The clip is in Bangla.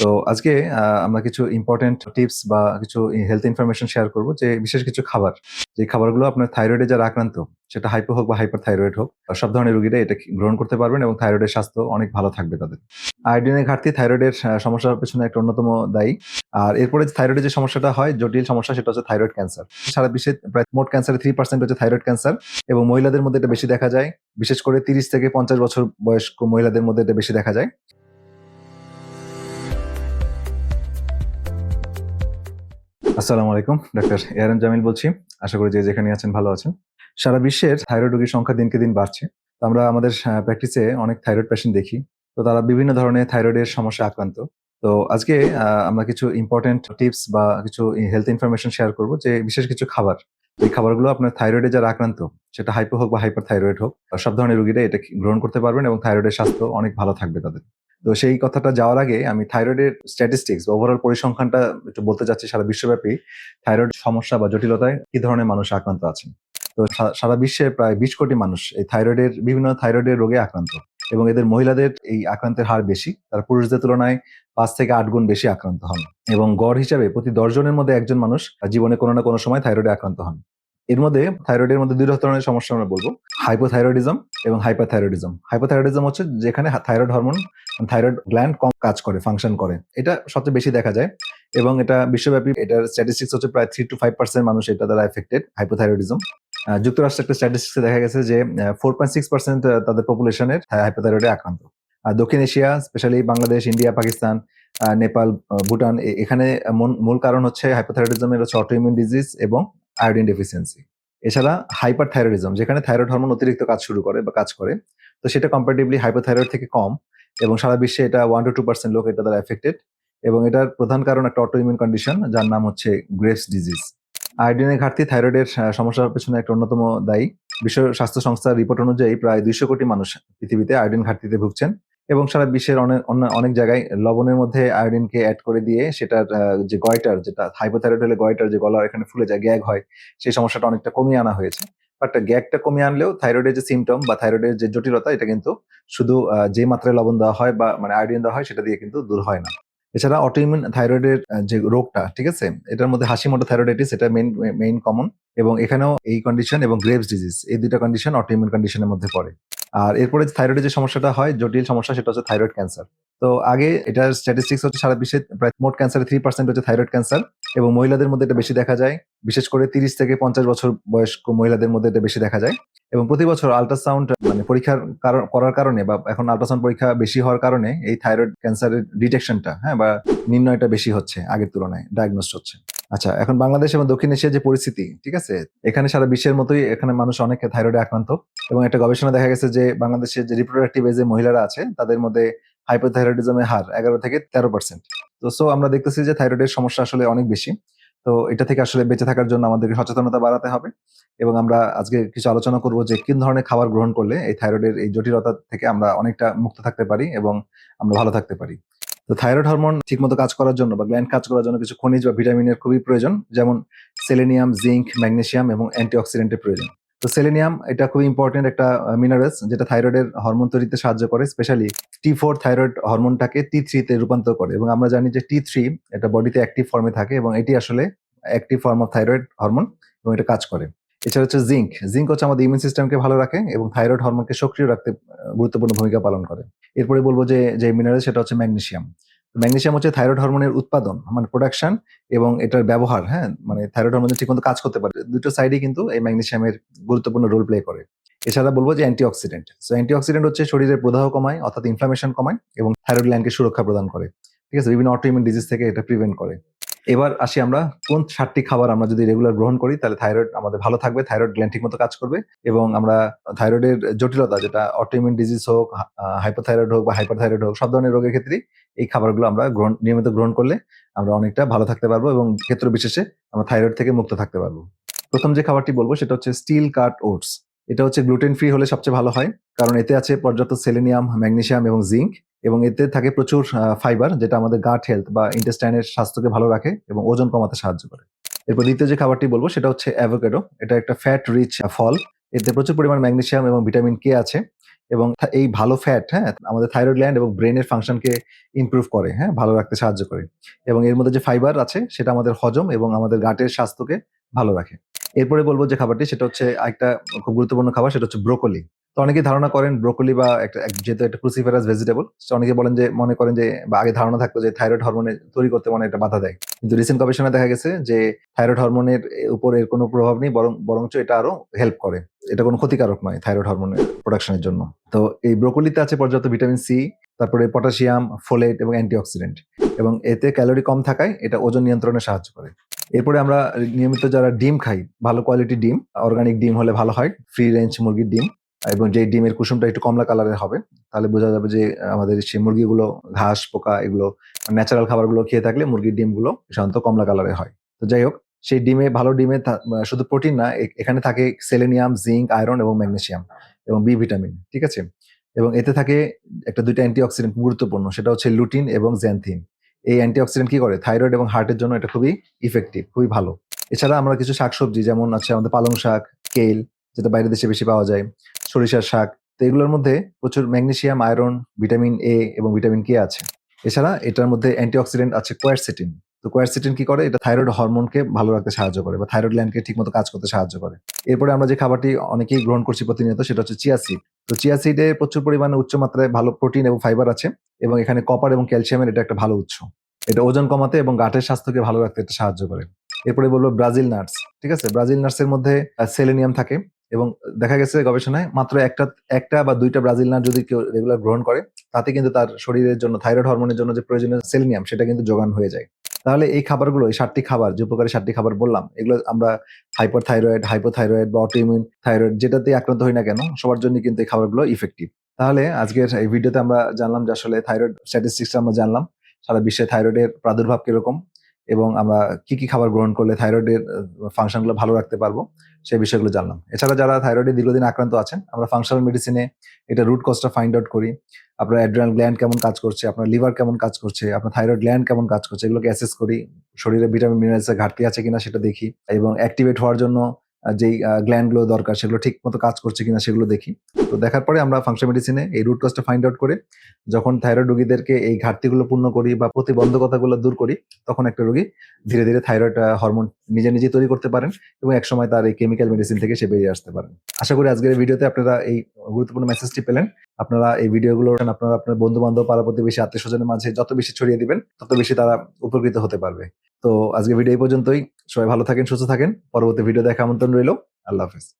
তো আজকে আমরা কিছু ইম্পোর্টেন্ট টিপস বা কিছু হেলথ ইনফরমেশন শেয়ার করব যে বিশেষ কিছু খাবার। যে খাবারগুলো আপনার থাইরয়েডে যারা আক্রান্ত, সেটা হাইপো হোক বা হাইপার থাইরয়েড হোক, সব ধরনের রোগীরা এটা গ্রহণ করতে পারবেন এবং থাইরয়েডের স্বাস্থ্য অনেক ভালো থাকবে তাদের। আয়োডিনের ঘাটতি থাইরয়েডের সমস্যার পেছনে একটা অন্যতম দায়ী। আর এরপরে থাইরয়েডের যে সমস্যাটা হয়, জটিল সমস্যা সেটা হচ্ছে থাইরয়েড ক্যান্সার। সারা বিশ্বে প্রায় মোট ক্যান্সারের থ্রি পার্সেন্ট হচ্ছে থাইরয়েড ক্যান্সার এবং মহিলাদের মধ্যে এটা বেশি দেখা যায়। বিশেষ করে ৩০ থেকে ৫০ বছর বয়স্ক মহিলাদের মধ্যে এটা বেশি দেখা যায়। আসসালামু আলাইকুম। ডাক্তার এআরএম জামিল বলছি। আশা করি যে যেখানেই আছেন ভালো আছেন। সারা বিশ্বের থাইরয়েড রোগীর সংখ্যা দিনকে দিন বাড়ছে। তো আমরা আমাদের প্র্যাকটিসে অনেক থাইরয়েড পেশেন্ট দেখি। তো তারা বিভিন্ন ধরনের থাইরয়েডের সমস্যা আক্রান্ত। তো আজকে আমরা কিছু ইম্পোর্টেন্ট টিপস বা কিছু হেলথ ইনফরমেশন শেয়ার করব যে বিশেষ কিছু খাবার। এই খাবারগুলো আপনার থাইরয়েডে যারা আক্রান্ত, সেটা হাইপো হোক বা হাইপার থাইরয়েড হোক, সব ধরনের রোগীরা এটা গ্রহণ করতে পারবেন এবং থাইরয়েডের স্বাস্থ্য অনেক ভালো থাকবে তাদের। তো সেই কথাটা যাওয়ার আগে আমি থাইরয়েডের স্ট্যাটিস্টিক্স ওভারঅল পরিসংখ্যানটা একটু বলতে চাচ্ছি সারা বিশ্বব্যাপী থাইরয়েড সমস্যা বা জটিলতায় কি ধরনের মানুষ আক্রান্ত আছেন। তো সারা বিশ্বে প্রায় ২০ কোটি মানুষ এই থাইরয়েডের, বিভিন্ন থাইরয়েডের রোগে আক্রান্ত এবং এদের মহিলাদের এই আক্রান্তের হার বেশি। তারা পুরুষদের তুলনায় পাঁচ থেকে আট গুণ বেশি আক্রান্ত হন এবং গড় হিসাবে প্রতি ১০ জনের মধ্যে একজন মানুষ জীবনে কোনো না কোনো সময় থাইরয়েডে আক্রান্ত হন। এর মধ্যে থাইরয়েডের মধ্যে দুই ধরনের সমস্যা আমরা বলব হাইপোথাইরয়েডিজম এবং হাইপারথাইরয়েডিজম। হাইপোথাইরয়েডিজম হচ্ছে যেখানে থাইরয়েড হরমোন, থাইরয়েড গ্ল্যান্ড কম কাজ করে, ফাংশন করে। এটা সবচেয়ে বেশি দেখা যায় এবং এটা বিশ্বব্যাপী এটার স্ট্যাটিস্টিক্স হচ্ছে প্রায় 3-5% মানুষ এটা দ্বারা এফেক্টেড হাইপোথাইরয়েডিজম। যুক্তরাষ্ট্রের একটা স্ট্যাটিস্টিক্স দেখা গেছে যে ফোর পয়েন্ট সিক্স পার্সেন্ট তাদের পপুলেশনের হাইপোথাইরয়েডে আক্রান্ত। আর দক্ষিণ Asia specially Bangladesh, India, Pakistan, Nepal, Bhutan এখানে মূল কারণ হচ্ছে হাইপোথাইরয়েডিজমের হচ্ছে অটোইমিউন ডিজিজ এবং আয়োডিন ডেফিসিয়েন্সি। এছাড়া হাইপার হাইপারথাইরয়েডিজম যেখানে থাইরয়েড হরমোন অতিরিক্ত কাজ শুরু করে বা কাজ করে। তো সেটা কম্পারেটিভলি হাইপোথাইরয়েড থেকে কম এবং সারা বিশ্বে এটা 1-2% লোক এটা দ্বারা এফেক্টেড এবং এটার প্রধান কারণ একটা অটো অটোইমিউন কন্ডিশন যার নাম হচ্ছে গ্রেভস ডিজিজ। আয়োডিনের ঘাটতি থাইরয়েডের সমস্যার পেছনে একটা অন্যতম দায়ী। বিশ্ব স্বাস্থ্য সংস্থার রিপোর্ট অনুযায়ী প্রায় ২০০ কোটি মানুষ পৃথিবীতে আয়োডিন ঘাটতিতে ভুগছেন এবং সারা বিশ্বের অনেক অনেক জায়গায় লবণের মধ্যে আয়োডিনকে অ্যাড করে দিয়ে সেটার যে গয়টার যেটা হাইপোথাইরয়েড হলে গয়টার যে গলা এখানে ফুলে যায়, গ্যাগ হয়, সেই সমস্যাটা অনেকটা কমিয়ে আনা হয়েছে। বাট গ্যাগটা কমিয়ে আনলেও থাইরয়েডের যে সিমটম বা থাইরয়েডের যে জটিলতা এটা কিন্তু শুধু যে মাত্রায় লবণ দেওয়া হয় বা মানে আয়োডিন দেওয়া হয় সেটা দিয়ে কিন্তু দূর হয় না। এছাড়া অটোইমিউন থাইরয়েডের যে রোগটা, ঠিক আছে? এটার মধ্যে হাসিমোটো থাইরয়েডাইটিস এটা মেইন মেইন কমন এবং এখানেও এই কন্ডিশন এবং গ্রেভস ডিজিজ এই ২ টা কন্ডিশন অটোইমিউন কন্ডিশন এর মধ্যে পড়ে। আর এরপরে থাইরয়েডের যে সমস্যাটা হয়, জটিল সমস্যা সেটা হচ্ছে থাইরয়েড ক্যান্সার। তো আগে এটার স্ট্যাটিস্টিক্স হচ্ছে সারা বিশ্বে প্রায় মোট ক্যান্সারের 3% হচ্ছে থাইরয়েড ক্যান্সার এবং মহিলাদের মধ্যে এটা বেশি দেখা যায়। বিশেষ করে ৩০ থেকে ৫০ বছর বয়স্ক মহিলাদের মধ্যে এটা বেশি দেখা যায় এবং প্রতি বছর আল্ট্রাসাউন্ড মানে পরীক্ষার করার কারণে বা এখন আল্ট্রাসাউন্ড পরীক্ষা বেশি হওয়ার কারণে এই থাইরয়েড ক্যান্সারের ডিটেকশনটা, হ্যাঁ? বা নির্ণয়টা বেশি হচ্ছে আগের তুলনায়, ডায়াগনোসড হচ্ছে। আচ্ছা এখন বাংলাদেশ এবং দক্ষিণ এশিয়ার যে পরিস্থিতি, ঠিক আছে? এখানে সারা বিশ্বের মতোই এখানে মানুষ অনেক থাইরয়েডে আক্রান্ত এবং একটা গবেষণা দেখা গেছে যে বাংলাদেশের যে রিপ্রোডাক্টিভ এজ মহিলারা আছে তাদের মধ্যে হাইপোথাইরয়েডিজমের হার ১১ থেকে 13%। তো সো আমরা দেখতেছি যে থাইরয়েডের সমস্যা আসলে অনেক বেশি। তো এটা থেকে আসলে বেঁচে থাকার জন্য আমাদেরকে সচেতনতা বাড়াতে হবে এবং আমরা আজকে কিছু আলোচনা করব যে কোন ধরনের খাবার গ্রহণ করলে এই থাইরয়েডের এই জটিলতা থেকে আমরা অনেকটা মুক্ত থাকতে পারি এবং আমরা ভালো থাকতে পারি। তো থাইরয়েড হরমোন ঠিকমতো কাজ করার জন্য বা গ্ল্যান্ড কাজ করার জন্য কিছু খনিজ বা ভিটামিনের খুবই প্রয়োজন। যেমন সেলেনিয়াম, জিঙ্ক ম্যাগনেসিয়াম এবং অ্যান্টিঅক্সিডেন্টের প্রয়োজন। তো সেলেনিয়াম এটা খুবই ইম্পোর্টেন্ট একটা মিনারেলস যেটা থাইরয়েডের হরমোন তৈরিতে সাহায্য করে। স্পেশালি টি ফোর থাইরয়েড হরমোনটাকে T3 তে রূপান্তর করে এবং আমরা জানি যে টি থ্রি এটা বডিতে অ্যাক্টিভ ফর্মে থাকে এবং এটি আসলে active form of thyroid hormone এবং এটা কাজ করে। এছাড়া হচ্ছে জিঙ্ক জিঙ্ক হচ্ছে আমাদের ইমিউন সিস্টেমকে ভালো রাখে এবং থাইরয়েড হরমোনকে সক্রিয় রাখতে গুরুত্বপূর্ণ ভূমিকা পালন করে। এরপরে বলব যে, যে মিনারেল সেটা হচ্ছে ম্যাগনেশিয়াম ম্যাগনেসিয়াম হচ্ছে থাইরয়েড হরমোনের উৎপাদন মানে প্রোডাকশন এবং এটার ব্যবহার, হ্যাঁ? মানে থাইরয়েড হরমোন ঠিকমতো কাজ করতে পারে। দুটো সাইডেই কিন্তু এই ম্যাগনেশিয়ামের গুরুত্বপূর্ণ রোল প্লে করে। এছাড়া বলব যে অ্যান্টিঅক্সিডেন্ট। সো অ্যান্টিঅক্সিডেন্ট হচ্ছে শরীরের প্রদাহ কমায় অর্থাৎ ইনফ্লামেশন কমায় এবং থাইরয়েড গ্ল্যান্ডকে সুরক্ষা প্রদান করে। ঠিক আছে? বিভিন্ন অটোইমিউন ডিজিজ থেকে এটা প্রিভেন্ট করে। এবার আসি আমরা কোন সাতটি খাবার আমরা যদি রেগুলার গ্রহণ করি তাহলে থাইরয়েড আমাদের ভালো থাকবে, থাইরয়েড গ্ল্যান্ড ঠিকমতো কাজ করবে এবং আমরা থাইরয়েডের জটিলতা যেটা অটোইমিউন ডিজিজ হোক, হাইপোথাইরয়েড হোক বা হাইপারথাইরয়েড হোক সব ধরনের রোগের ক্ষেত্রে এই খাবারগুলো আমরা গ্রহণ নিয়মিত গ্রহণ করলে আমরা অনেকটা ভালো থাকতে পারব এবং ক্ষেত্র বিশেষে আমরা থাইরয়েড থেকে মুক্ত থাকতে পারব। প্রথম যে খাবারটি বলব সেটা হচ্ছে স্টিল কাট ওটস। এটা হচ্ছে গ্লুটেন ফ্রি হলে সবচেয়ে ভালো হয়। কারণ এতে আছে পর্যাপ্ত সেলেনিয়াম, ম্যাগনেসিয়াম এবং জিঙ্ক এবং এতে থাকে প্রচুর ফাইবার যেটা আমাদের গাট হেলথ বা ইন্টেস্টাইনের স্বাস্থ্যকে ভালো রাখে এবং ওজন কমাতে সাহায্য করে। এরপর দ্বিতীয় যে খাবারটি বলব সেটা হচ্ছে অ্যাভোকেডো এটা একটা ফ্যাট রিচ ফল। এতে প্রচুর পরিমাণ ম্যাগনেসিয়াম এবং ভিটামিন কে আছে এবং এই ভালো ফ্যাট হ্যাঁ আমাদের থাইরয়েড গ্ল্যান্ড এবং ব্রেনের ফাংশনকে ইমপ্রুভ করে হ্যাঁ ভালো রাখতে সাহায্য করে এবং এর মধ্যে যে ফাইবার আছে সেটা আমাদের হজম এবং আমাদের গাটের স্বাস্থ্যকে ভালো রাখে এরপরে বলব যে খাবারটি, সেটা হচ্ছে একটা খুব গুরুত্বপূর্ণ খাবার, সেটা হচ্ছে ব্রোকলি। তো অনেকে ধারণা করেন ব্রোকলি বা একটা যেহেতু একটা ক্রুসিফেরাস ভেজিটেবল অনেকে বলেন যে, মনে করেন যে, বা আগে ধারণা থাকতো যে থাইরয়েড হরমোনে তৈরি করতে মানে একটা বাধা দেয়। কিন্তু রিসেন্ট গবেষণা দেখা গেছে যে থাইরয়েড হরমোনের উপর এর কোনো প্রভাব নেই, বরং, বরঞ্চ এটা আরও হেল্প করে। এটা কোনো ক্ষতিকারক নয় থাইরয়েড হরমোনের প্রোডাকশনের জন্য। তো এই ব্রোকলিতে আছে পর্যাপ্ত ভিটামিন সি তারপরে পটাশিয়াম ফোলেট এবং অ্যান্টিঅক্সিডেন্ট এবং এতে ক্যালোরি কম থাকায় এটা ওজন নিয়ন্ত্রণে সাহায্য করে। এরপরে আমরা নিয়মিত যারা ডিম খাই, ভালো কোয়ালিটি ডিম অর্গানিক ডিম হলে ভালো হয় ফ্রি রেঞ্জ মুরগির ডিম, এবং যে ডিমের কুসুমটা একটু কমলা কালারের হবে, তাহলে বোঝা যাবে যে আমাদের সেই মুরগিগুলো ঘাস, পোকা এগুলো ন্যাচারাল খাবারগুলো খেয়ে থাকলে মুরগির ডিমগুলো সাধারণত কমলা কালারের হয়। তো যাই হোক, সেই ডিমে, ভালো ডিমে শুধু প্রোটিন না এখানে থাকে সেলেনিয়াম জিঙ্ক আয়রন এবং ম্যাগনেসিয়াম এবং বি ভিটামিন ঠিক আছে? এবং এতে থাকে একটা দুইটা অ্যান্টিঅক্সিডেন্ট গুরুত্বপূর্ণ, সেটা হচ্ছে লুটিন এবং জ্যানথিন এই অ্যান্টিঅক্সিডেন্ট কি করে? থাইরয়েড এবং হার্টের জন্য এটা খুবই ইফেক্টিভ খুবই ভালো। এছাড়া আমরা কিছু শাকসবজি, যেমন আছে আমাদের পালং শাক কেল যেটা বাইরের দেশে বেশি পাওয়া যায়, সরিষার শাক, তো এগুলোর মধ্যে প্রচুর ম্যাগনেশিয়াম আয়রন ভিটামিন এ এবং ভিটামিন কে আছে। এছাড়া এটার মধ্যে অ্যান্টিঅক্সিডেন্ট আছে কোয়ারসিটিন তো কোয়ারসিটিন কি করে? এটা থাইরয়েড হরমোনকে ভালো রাখতে সাহায্য করে বা থাইরয়েড গ্ল্যান্ডকে ঠিকমতো কাজ করতে সাহায্য করে। এরপরে আমরা যে খাবারটি অনেকেই গ্রহণ করছি প্রতিনিয়ত সেটা হচ্ছে চিয়া সিড তো চিয়া সিডে প্রচুর পরিমাণে উচ্চ মাত্রায় ভালো প্রোটিন এবং ফাইবার আছে এবং এখানে কপার এবং ক্যালসিয়ামের এটা একটা ভালো উৎস। এটা ওজন কমাতে এবং গাটের স্বাস্থ্যকে ভালো রাখতে এটা সাহায্য করে। এরপরে বলব ব্রাজিল নাটস, ঠিক আছে? ব্রাজিল নাটসের মধ্যে সেলেনিয়াম থাকে এবং দেখা গেছে গবেষণায় মাত্র একটা একটা বা দুইটা ব্রাজিল নাট যদি কেউ রেগুলার গ্রহণ করে, তাতে কিন্তু তার শরীরের জন্য থাইরয়েড হরমোনের জন্য যে প্রয়োজনীয় সেলেনিয়াম সেটা কিন্তু যোগান হয়ে যায়। তাহলে এই খাবারগুলো, এই সাতটি খাবার, যে উপকারী সাতটি খাবার বললাম, এগুলো আমরা হাইপার থাইরয়েড হাইপোথাইরয়েড বা অটোইমিউন থাইরয়েড যেটাতে আক্রান্ত হই না কেন, সবার জন্য কিন্তু এই খাবারগুলো ইফেক্টিভ তাহলে আজকের এই ভিডিওতে আমরা জানলাম যে আসলে থাইরয়েড স্ট্যাটিস্টিক্স আমরা জানলাম, সারা বিশ্বে থাইরয়েডের প্রাদুর্ভাব কীরকম এবং আমরা কি কি খাবার গ্রহণ করলে থাইরয়েডের ফাংশনগুলো ভালো রাখতে পারব, সেই বিষয়গুলো জানলাম। এছাড়া যারা থাইরয়েডে দীর্ঘদিন আক্রান্ত আছেন, আমরা ফাংশনাল মেডিসিনে এটা রুট কজটা ফাইন্ড আউট করি। আপনার অ্যাড্রিনাল গ্ল্যান্ড কেমন কাজ করছে, আপনার লিভার কেমন কাজ করছে, আপনার থাইরয়েড গ্ল্যান্ড কেমন কাজ করছে, এগুলোকে অ্যাসেস করি। শরীরে ভিটামিন মিনারেলসের ঘাটতি আছে কিনা সেটা দেখি এবং অ্যাক্টিভেট হওয়ার জন্য যেই গ্ল্যান্ডগুলো দরকার, সেগুলো ঠিক মতো কাজ করছে কিনা সেগুলো দেখি। তো দেখার পরে আমরা ফাংশন মেডিসিনে এই রুট কজটা ফাইন্ড আউট করে, যখন থাইরয়েড রোগীদেরকে এই ঘাটতিগুলো পূর্ণ করি বা প্রতিবন্ধকতাগুলো দূর করি, তখন একটা রোগী ধীরে ধীরে থাইরয়েড হরমোন নিজে নিজে তৈরি করতে পারেন এবং একসময় তার এই কেমিক্যাল মেডিসিন থেকে সে বেরিয়ে আসতে পারেন। আশা করি আজকের ভিডিওতে আপনারা এই গুরুত্বপূর্ণ মেসেজটি পেলেন। আপনারা এই ভিডিওগুলো আপনারা আপনার বন্ধু বান্ধব পাড়া প্রতিবেশী আত্মীয় স্বজনের মাঝে যত বেশি ছড়িয়ে দিবেন, তত বেশি তারা উপকৃত হতে পারবে। তো আজকে ভিডিও এই পর্যন্তই। সবাই ভালো থাকেন, সুস্থ থাকেন। পরবর্তী ভিডিও দেখা আমন্ত্রণ রইল। আল্লাহ হাফেজ।